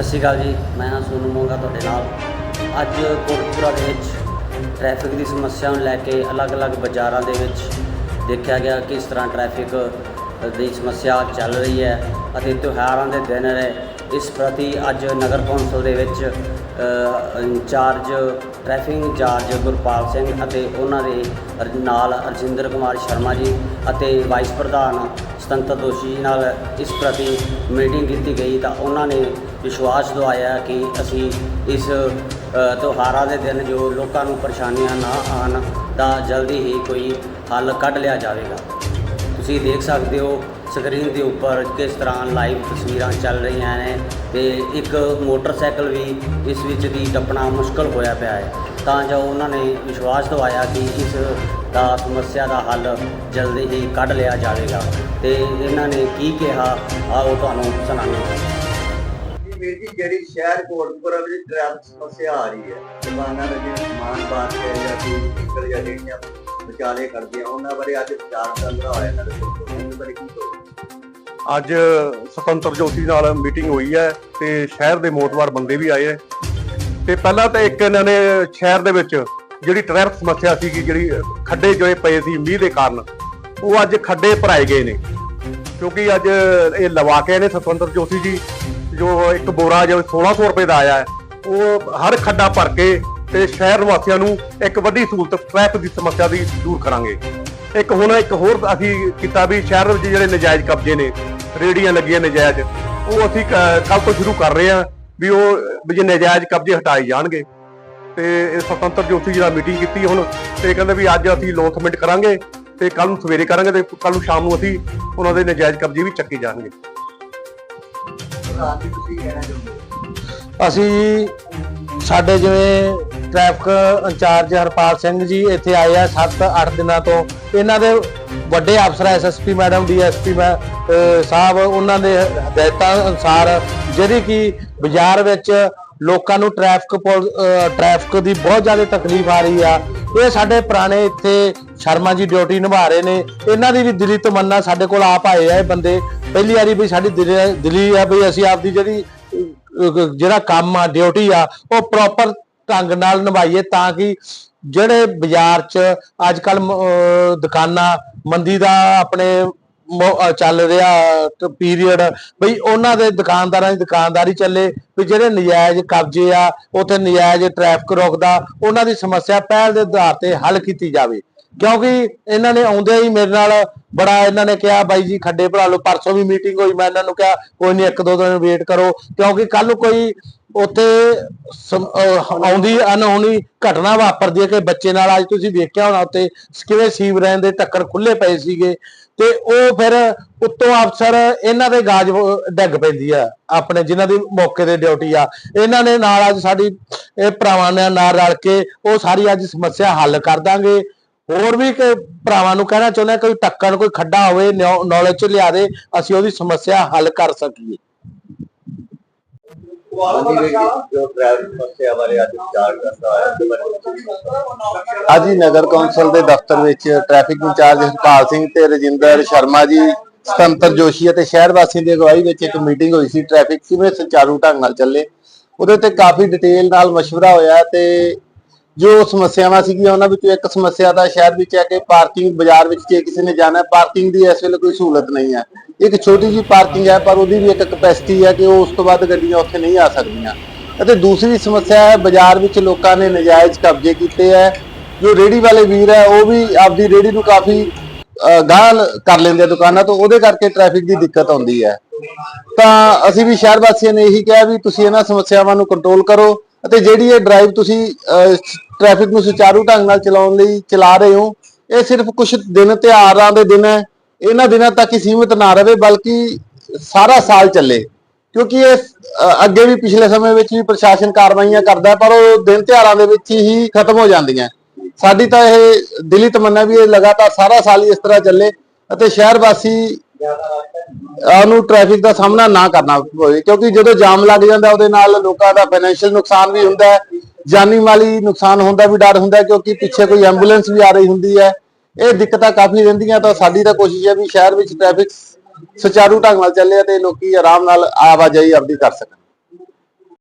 ਸਤਿ ਸ਼੍ਰੀ ਅਕਾਲ ਜੀ, ਮੈਂ ਹਾਂ ਸੋਨੂ ਮੋਂਗਾ ਤੁਹਾਡੇ ਨਾਲ। ਅੱਜ ਕੋਟਪੁਰਾ ਦੇ ਵਿੱਚ ਟ੍ਰੈਫਿਕ ਦੀ ਸਮੱਸਿਆ ਨੂੰ ਲੈ ਕੇ ਅਲੱਗ-ਅਲੱਗ ਬਾਜ਼ਾਰਾਂ ਦੇ ਵਿੱਚ ਦੇਖਿਆ ਗਿਆ ਕਿਸ ਤਰ੍ਹਾਂ ਟ੍ਰੈਫਿਕ ਦੀ ਸਮੱਸਿਆ ਚੱਲ ਰਹੀ ਹੈ ਅਤੇ ਤਿਉਹਾਰਾਂ ਦੇ ਦਿਨ ਨੇ ਇਸ ਪ੍ਰਤੀ ਅੱਜ ਨਗਰ ਕੌਂਸਲ ਦੇ ਵਿੱਚ in charge traffic in charge Gurpal Singh ਅਤੇ ਉਹਨਾਂ ਦੇ ਨਾਲ ਅਰਜਿੰਦਰ ਕੁਮਾਰ ਸ਼ਰਮਾ ਜੀ ਅਤੇ ਵਾਈਸ ਪ੍ਰਧਾਨ ਸਤੰਤਰ ਦੋਸ਼ੀ ਨਾਲ ਇਸ ਪ੍ਰਤੀ ਮੀਟਿੰਗ ਕੀਤੀ ਗਈ ਤਾਂ ਉਹਨਾਂ ਨੇ ਵਿਸ਼ਵਾਸ ਦਵਾਇਆ ਕਿ ਅਸੀਂ ਇਸ ਤਿਉਹਾਰਾਂ ਦੇ ਦਿਨ ਜੋ ਲੋਕਾਂ ਨੂੰ ਪਰੇਸ਼ਾਨੀਆਂ ਨਾ ਆਉਣ ਤਾਂ ਜਲਦੀ ਹੀ ਕੋਈ ਹੱਲ ਕੱਢ ਲਿਆ ਜਾਵੇਗਾ। ਤੁਸੀਂ ਦੇਖ ਸਕਦੇ ਹੋ ਸਕਰੀਨ ਦੇ ਉੱਪਰ ਕਿਸ ਤਰ੍ਹਾਂ ਲਾਈਵ ਤਸਵੀਰਾਂ ਚੱਲ ਰਹੀਆਂ ਨੇ ਤੇ ਇੱਕ ਮੋਟਰਸਾਈਕਲ ਵੀ ਇਸ ਵਿੱਚ ਦੀ ਟੱਪਣਾ ਮੁਸ਼ਕਲ ਹੋਇਆ ਪਿਆ ਹੈ। ਤਾਂ ਜੋ ਉਹਨਾਂ ਨੇ ਵਿਸ਼ਵਾਸ ਦਿਵਾਇਆ ਕਿ ਇਸ ਦਾ ਸਮੱਸਿਆ ਦਾ ਹੱਲ ਜਲਦੀ ਹੀ ਕੱਢ ਲਿਆ ਜਾਵੇਗਾ। ਤੇ ਇਹਨਾਂ ਨੇ ਕੀ ਕਿਹਾ ਆਓ ਤੁਹਾਨੂੰ ਸੁਣਾਉਂਦੇ ਜੀ ਵੀਰ ਜੀ ਜਿਹੜੀ ਸ਼ਹਿਰ ਕੋਟਪੁਰਾ ਵਿੱਚ ਟ੍ਰੈਫਿਕ ਸਮੱਸਿਆ ਆ ਰਹੀ ਹੈ ਦੁਕਾਨਾਂ ਦੇ ਜਿਵੇਂ ਸਮਾਨ ਬਾਤ ਕੇ ਜਾਂ ਕੋਈ ਨਿਕਲ ਜਾਂ ਜਿਹੜੀਆਂ ਵਿਚਾਲੇ ਕਰਦੀਆਂ ਉਹਨਾਂ ਬਾਰੇ ਅੱਜ ਵਿਚਾਰ ਚੱਲ ਰਿਹਾ ਹੋਇਆ ਸਾਡੇ ਕੋਲ। ਉਹਨਾਂ ਬਾਰੇ ਕੀ ਕਹੋ ਅੱਜ ਸੁਤੰਤਰ ਜੋਤੀ ਨਾਲ ਮੀਟਿੰਗ ਹੋਈ ਹੈ ਤੇ ਸ਼ਹਿਰ ਦੇ ਮੋਤਵਾਰ ਬੰਦੇ ਵੀ ਆਏ ਹੈ। ਤੇ ਪਹਿਲਾਂ ਤਾਂ ਇੱਕ ਇਹਨਾਂ ਨੇ ਸ਼ਹਿਰ ਦੇ ਵਿੱਚ ਜਿਹੜੀ ਟ੍ਰੈਫਿਕ ਸਮੱਸਿਆ ਸੀ ਜਿਹੜੀ ਖੱਡੇ ਜੋਏ ਪਏ ਸੀ, ਮੀਂਹ ਦੇ ਕਾਰਨ, ਉਹ ਅੱਜ ਖੱਡੇ ਭਰਾਏ ਗਏ ਨੇ। ਕਿਉਂਕਿ ਅੱਜ ਇਹ ਲਵਾ ਕੇ ਨੇ ਸੁਤੰਤਰ ਜੋਸ਼ੀ ਜੀ, ਜੋ ਇੱਕ ਬੋਰਾ ਜੋ 1600 ਰੁਪਏ ਦਾ ਆਇਆ ਉਹ ਹਰ ਖੱਡਾ ਭਰ ਕੇ ਤੇ ਸ਼ਹਿਰ ਵਾਸੀਆਂ ਨੂੰ ਇੱਕ ਵੱਡੀ ਸਹੂਲਤ, ਟ੍ਰੈਫਿਕ ਦੀ ਸਮੱਸਿਆ ਦੀ ਦੂਰ ਕਰਾਂਗੇ। ਇੱਕ ਹੁਣ ਇੱਕ ਹੋਰ ਅਸੀਂ ਕੀਤਾ ਵੀ ਸ਼ਹਿਰ ਵਿੱਚ ਜਿਹੜੇ ਨਜਾਇਜ਼ ਕਬਜ਼ੇ ਨੇ, ਰੇੜੀਆਂ ਲੱਗੀਆਂ ਨਜਾਇਜ਼, ਉਹ ਅਸੀਂ ਕੱਲ ਤੋਂ ਸ਼ੁਰੂ ਕਰ ਰਹੇ ਹਾਂ ਵੀ ਉਹ ਵੀ ਜੇ ਨਜਾਇਜ਼ ਕਬਜ਼ੇ ਹਟਾਏ ਜਾਣਗੇ। ਤੇ ਇਹ ਸੁਤੰਤਰ ਜੋਤੀ ਜੀ ਨਾਲ ਮੀਟਿੰਗ ਕੀਤੀ ਹੁਣ ਤੇ ਕਹਿੰਦੇ ਵੀ ਅੱਜ ਅਸੀਂ ਲੋਕਮੈਂਟ ਕਰਾਂਗੇ ਤੇ ਕੱਲ ਨੂੰ ਸਵੇਰੇ ਕਰਾਂਗੇ ਤੇ ਕੱਲ ਨੂੰ ਸ਼ਾਮ ਨੂੰ ਅਸੀਂ ਉਹਨਾਂ ਦੇ ਨਜਾਇਜ਼ ਕਬਜ਼ੇ ਵੀ ਚੱਕੇ ਜਾਣਗੇ? ਅਸੀਂ ਸਾਡੇ ਜਿਵੇਂ ਟ੍ਰੈਫਿਕ ਇੰਚਾਰਜ ਹਰਪਾਲ ਸਿੰਘ ਜੀ ਇੱਥੇ ਆਏ ਆ 7-8 ਦਿਨਾਂ ਤੋਂ ਇਹਨਾਂ ਦੇ ਵੱਡੇ ਅਫਸਰ ਐਸਐਸਪੀ ਮੈਡਮ ਡੀਐਸਪੀ ਸਾਹਿਬ ਉਹਨਾਂ ਦੇ ਹਦਾਇਤਾਂ ਅਨੁਸਾਰ ਜਿਹੜੀ ਕਿ ਬਾਜ਼ਾਰ ਵਿੱਚ ਲੋਕਾਂ ਨੂੰ ਟ੍ਰੈਫਿਕ ਪੁਲ- ਟ੍ਰੈਫਿਕ ਦੀ ਬਹੁਤ ਜ਼ਿਆਦਾ ਤਕਲੀਫ ਆ ਰਹੀ ਆ। ਇਹ ਸਾਡੇ ਪੁਰਾਣੇ ਇੱਥੇ ਸ਼ਰਮਾ ਜੀ ਡਿਊਟੀ ਨਿਭਾ ਰਹੇ ਨੇ। ਇਹਨਾਂ ਦੀ ਵੀ ਦਿਲੀ ਤਮੰਨਾ ਸਾਡੇ ਕੋਲ ਆਪ ਆਏ ਆ ਇਹ ਬੰਦੇ। ਪਹਿਲੀ ਵਾਰੀ ਵੀ ਸਾਡੀ ਦਿਲੀ ਦਿਲੀ ਆ ਵੀ ਅਸੀਂ ਆਪਦੀ ਜਿਹੜੀ ਜਿਹੜਾ ਕੰਮ ਆ ਡਿਊਟੀ ਆ, ਉਹ ਪ੍ਰੋਪਰ ਢੰਗ ਨਾਲ ਨਿਭਾਈਏ ਤਾਂ ਕਿ ਜਿਹੜੇ ਬਾਜ਼ਾਰ 'ਚ ਅੱਜ ਕੱਲ ਦੁਕਾਨਾਂ, ਮੰਦੀ ਦਾ ਆਪਣੇ ਚੱਲ ਰਿਹਾ ਪੀਰੀਅਡ ਬਈ ਉਹਨਾਂ ਦੇ ਦੁਕਾਨਦਾਰਾਂ ਦੀ ਦੁਕਾਨਦਾਰੀ ਚੱਲੇ, ਵੀ ਜਿਹੜੇ ਨਜਾਇਜ਼ ਕਬਜ਼ੇ ਆ, ਉਥੇ ਨਜਾਇਜ਼ ਟ੍ਰੈਫਿਕ ਰੋਕਦਾ, ਉਹਨਾਂ ਦੀ ਸਮੱਸਿਆ ਪਹਿਲ ਦੇ ਆਧਾਰ ਤੇ ਹੱਲ ਕੀਤੀ ਜਾਵੇ। ਕਿਉਂਕਿ ਇਹਨਾਂ ਨੇ ਆਉਂਦੇ ਹੀ ਮੇਰੇ ਨਾਲ ਬੜਾ ਇਹਨਾਂ ਨੇ ਕਿਹਾ, ਬਾਈ ਜੀ ਖੱਡੇ ਭਰਾ ਲਓ, ਪਰਸੋਂ ਵੀ ਮੀਟਿੰਗ ਹੋਈ, ਮੈਂ ਇਹਨਾਂ ਨੂੰ ਕਿਹਾ, ਕੋਈ ਨਹੀਂ ਇੱਕ ਦੋ ਦਿਨ ਵੇਟ ਕਰੋ। ਕਿਉਂਕਿ ਕੱਲ ਨੂੰ ਕੋਈ ਉੱਥੇ ਸਮ- ਅਹ ਆਉਂਦੀ ਅਨਹੋਣੀ ਘਟਨਾ ਵਾਪਰਦੀ ਹੈ ਕਿ ਬੱਚੇ ਨਾਲ ਅੱਜ ਤੁਸੀਂ ਵੇਖਿਆ ਹੋਣਾ ਉੱਤੇ ਕਿਵੇਂ ਸੀਵਰੇਜ ਦੇ ਟੱਕਰ ਖੁੱਲੇ ਪਏ ਸੀਗੇ ਤੇ ਉਹ ਫਿਰ ਉੱਤੋਂ ਅਫਸਰ ਇਹਨਾਂ ਦੇ ਗਾਜ ਵ- ਡਿੱਗ ਪੈਂਦੀ ਆ ਆਪਣੇ ਜਿਨ੍ਹਾਂ ਦੀ ਮੌਕੇ ਤੇ ਡਿਊਟੀ ਆ। ਇਹਨਾਂ ਨੇ ਨਾਲ ਅੱਜ ਸਾਡੀ ਇਹ ਭਰਾਵਾਂ ਨੇ ਨਾਲ ਰਲ ਕੇ ਉਹ ਸਾਰੀ ਅੱਜ ਸਮੱਸਿਆ ਹੱਲ ਕਰ ਦਾਂਗੇ। ਹੋਰ ਵੀ ਕਿ ਭਰਾਵਾਂ ਨੂੰ ਕਹਿਣਾ ਚਾਹੁੰਦੇ ਹਾਂ, ਕੋਈ ਟੱਕਰ ਕੋਈ ਖੱਡਾ ਹੋਵੇ ਨੌਲੇਜ ਚ ਲਿਆ ਦੇ ਅਸੀਂ ਉਹਦੀ ਸਮੱਸਿਆ ਹੱਲ ਕਰ ਸਕੀਏ ਹਾਂਜੀ ਵੀਰ ਜੀ ਜੋ ਟ੍ਰੈਫਿਕ ਸਮੱਸਿਆ ਬਾਰੇ ਅੱਜ ਵਿਚਾਰ ਕਰਦਾ ਹੋਇਆ ਉਹਦੇ ਬਾਰੇ ਤੁਸੀਂ ਕੀ ਕਹੋ? ਅੱਜ ਹੀ ਨਗਰ ਕੌਂਸਲ ਦੇ ਦਫ਼ਤਰ ਵਿੱਚ ਟ੍ਰੈਫਿਕ ਇੰਚਾਰਜ ਹਰਪਾਲ ਸਿੰਘ ਤੇ ਰਜਿੰਦਰ ਸ਼ਰਮਾ ਜੀ ਸੁਤੰਤਰ ਜੋਸ਼ੀ ਅਤੇ ਸ਼ਹਿਰ ਵਾਸੀਆਂ ਦੀ ਅਗਵਾਈ ਵਿੱਚ ਇੱਕ ਮੀਟਿੰਗ ਹੋਈ ਸੀ ਟ੍ਰੈਫਿਕ ਕਿਵੇਂ ਸੁਚਾਰੂ ਢੰਗ ਨਾਲ ਚੱਲੇ ਉਹਦੇ ਤੇ ਕਾਫੀ ਡਿਟੇਲ ਨਾਲ مشورہ ਹੋਇਆ ਤੇ ਜੋ ਸਮੱਸਿਆਵਾਂ ਸੀਗੀਆਂ ਉਹਨਾਂ ਵਿੱਚੋਂ ਇੱਕ ਸਮੱਸਿਆ ਦਾ ਸ਼ਹਿਰ ਵਿੱਚ ਹੈ ਕਿ ਪਾਰਕਿੰਗ ਬਾਜ਼ਾਰ ਵਿੱਚ ਜੇ ਕਿਸੇ ਨੇ ਜਾਣਾ ਪਾਰਕਿੰਗ ਦੀ ਇਸ ਵੇਲੇ ਕੋਈ ਸਹੂਲਤ ਨਹੀਂ ਹੈ। ਇੱਕ ਛੋਟੀ ਜੀ ਪਾਰਕਿੰਗ ਹੈ ਪਰ ਉਹਦੀ ਵੀ ਇੱਕ ਕਪੈਸਿਟੀ ਹੈ ਕਿ ਉਹ ਉਸ ਤੋਂ ਬਾਅਦ ਗੱਡੀਆਂ ਉੱਥੇ ਨਹੀਂ ਆ ਸਕਦੀਆਂ। ਅਤੇ ਦੂਸਰੀ ਸਮੱਸਿਆ ਹੈ ਬਾਜ਼ਾਰ ਵਿੱਚ ਲੋਕਾਂ ਨੇ ਨਜਾਇਜ਼ ਕਬਜ਼ੇ ਕੀਤੇ ਹੈ। ਜੋ ਰੇੜੀ ਵਾਲੇ ਵੀਰ ਹੈ ਉਹ ਵੀ ਆਪਦੀ ਰੇੜੀ ਨੂੰ ਕਾਫੀ ਅਹ, ਗਾਹ ਕਰ ਲੈਂਦੇ ਆ ਦੁਕਾਨਾਂ ਤੋਂ ਉਹਦੇ ਕਰਕੇ ਟ੍ਰੈਫਿਕ ਦੀ ਦਿੱਕਤ ਆਉਂਦੀ ਹੈ। ਤਾਂ ਅਸੀਂ ਵੀ ਸ਼ਹਿਰ ਵਾਸੀਆਂ ਨੇ ਇਹੀ ਕਿਹਾ ਵੀ ਤੁਸੀਂ ਇਹਨਾਂ ਸਮੱਸਿਆਵਾਂ ਨੂੰ ਕੰਟਰੋਲ ਕਰੋ ਅਤੇ ਜਿਹੜੀ ਇਹ ਡਰਾਈਵ ਤੁਸੀਂ ਟ੍ਰੈਫਿਕ ਨੂੰ ਸੁਚਾਰੂ ਢੰਗ ਨਾਲ ਚਲਾਉਣ ਲਈ ਚਲਾ ਰਹੇ ਹੋ। ਇਹ ਸਿਰਫ ਕੁਝ ਦਿਨ, ਤਿਉਹਾਰਾਂ ਦੇ ਦਿਨ ਹੈ। ਇਹਨਾਂ ਦਿਨਾਂ ਤੱਕ ਹੀ ਸੀਮਿਤ ਨਾ ਰਹੇ, ਬਲਕਿ ਸਾਰਾ ਸਾਲ ਚੱਲੇ। ਕਿਉਂਕਿ ਇਹ ਅੱਗੇ ਵੀ ਪਿਛਲੇ ਸਮੇਂ ਵਿੱਚ ਵੀ ਪ੍ਰਸ਼ਾਸਨ ਕਾਰਵਾਈਆਂ ਕਰਦਾ, ਪਰ ਉਹ ਦਿਨ ਤਿਉਹਾਰਾਂ ਦੇ ਵਿੱਚ ਹੀ ਖਤਮ ਹੋ ਜਾਂਦੀਆਂ। ਸਾਡੀ ਤਾਂ ਇਹ ਦਿਲੀ ਤਮੰਨਾ ਵੀ ਇਹ ਲਗਾਤਾਰ ਸਾਰਾ ਸਾਲ ਹੀ ਇਸ ਤਰ੍ਹਾਂ ਚੱਲੇ ਅਤੇ ਸ਼ਹਿਰ ਵਾਸੀ ਉਹਨੂੰ ਟ੍ਰੈਫਿਕ ਦਾ ਸਾਹਮਣਾ ਨਾ ਕਰਨਾ ਪਵੇ। ਕਿਉਂਕਿ ਜਦੋਂ ਜਾਮ ਲੱਗ ਜਾਂਦਾ, ਉਹਦੇ ਨਾਲ ਲੋਕਾਂ ਦਾ ਫਾਈਨੈਂਸ਼ੀਅਲ ਨੁਕਸਾਨ ਵੀ ਹੁੰਦਾ ਹੈ। ਜਾਨੀ ਮਾਲੀ ਨੁਕਸਾਨ ਹੁੰਦਾ ਵੀ ਡਰ ਹੁੰਦਾ ਕਿਉਂਕਿ ਪਿੱਛੇ ਕੋਈ ਐਂਬੂਲੈਂਸ ਵੀ ਆ ਰਹੀ ਹੁੰਦੀ ਹੈ। ਇਹ ਦਿੱਕਤਾਂ ਕਾਫੀ ਰਹਿੰਦੀਆਂ ਤਾਂ ਸਾਡੀ ਤਾਂ ਕੋਸ਼ਿਸ਼ ਹੈ ਵੀ ਸ਼ਹਿਰ ਵਿੱਚ ਟ੍ਰੈਫਿਕ ਸੁਚਾਰੂ ਢੰਗ ਨਾਲ ਚੱਲੇ ਤੇ ਲੋਕੀ ਆਰਾਮ ਨਾਲ ਆਵਾਜਾਈ ਆਪਦੀ ਕਰ ਸਕਣ।